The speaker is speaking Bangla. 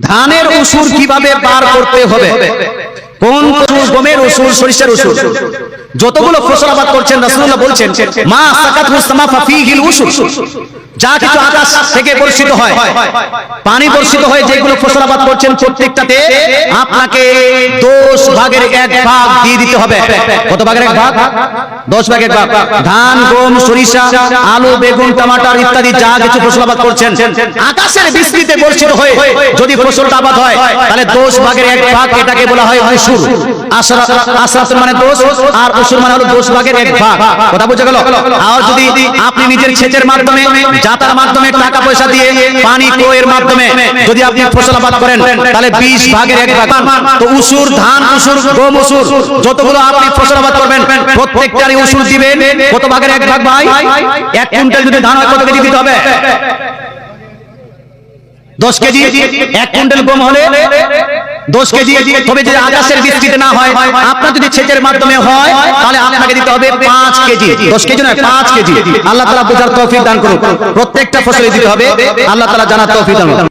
ধানের উসুর কীভাবে পার করতে হবে? কোন ওষুধ গমের উসুর সরিষার উসুর যতগুলো ফসল আবাদ করছেন রাসূলুল্লাহ বলছেন, মা সাকাত মুসতামা ফাফিহিল উসুর যা কিছু আকাশ থেকে বর্ষিত হয়, পানি বর্ষিত হয়, যেগুলো ফসল আবাদ করছেন প্রত্যেকটাতে আপনাকে দশ ভাগের এক ভাগ দিয়ে দিতে হবে। কত ভাগের এক ভাগ? দশ ভাগের ভাগ। ধান, গম, সরিষা, আলু, বেগুন, টমাটার ইত্যাদি যা কিছু ফসল আবাদ করছেন, আকাশের বৃষ্টিতে বর্ষিত হয়ে যদি ফসলটা আবাদ হয়, তাহলে দশ ভাগের এক ভাগ এটাকে বলা হয় উসুর আশরা আশরাতুল মানে দোষ আর উসুর মানে হলো দশ ভাগের এক ভাগ। কথা বুঝে গেল? আর যদি আপনি নিজের সেচের মাধ্যমে, যাতার মাধ্যমে টাকা পয়সা দিয়ে পানি ক্রয়ের মাধ্যমে যদি আপনি ফসল আবাদ করেন, তাহলে বিশ ভাগের এক ভাগ। তো উসুর, ধান, উসুর, গম, উসুর, যতগুলো আপনি ফসল আবাদ করবেন, প্রত্যেকটারই উসুর দিবেন, কত ভাগের এক ভাগ ভাই? এক কুইন্টাল যদি ধান হয়, কত কেজি দিতে হবে? দশ কেজি। এক কুইন্টাল গম হলে দশ কেজি তবে যদি আকাশের বৃষ্টিতে না হয়, আপনার যদি সেচের মাধ্যমে হয়, তাহলে আপনাকে দিতে হবে পাঁচ কেজি। দশ কেজি নয় পাঁচ কেজি। আল্লাহ তালা বোঝার তৌফিক দান করুন প্রত্যেকটা ফসলে দিতে হবে। আল্লাহ তালা জানার তৌফিক দান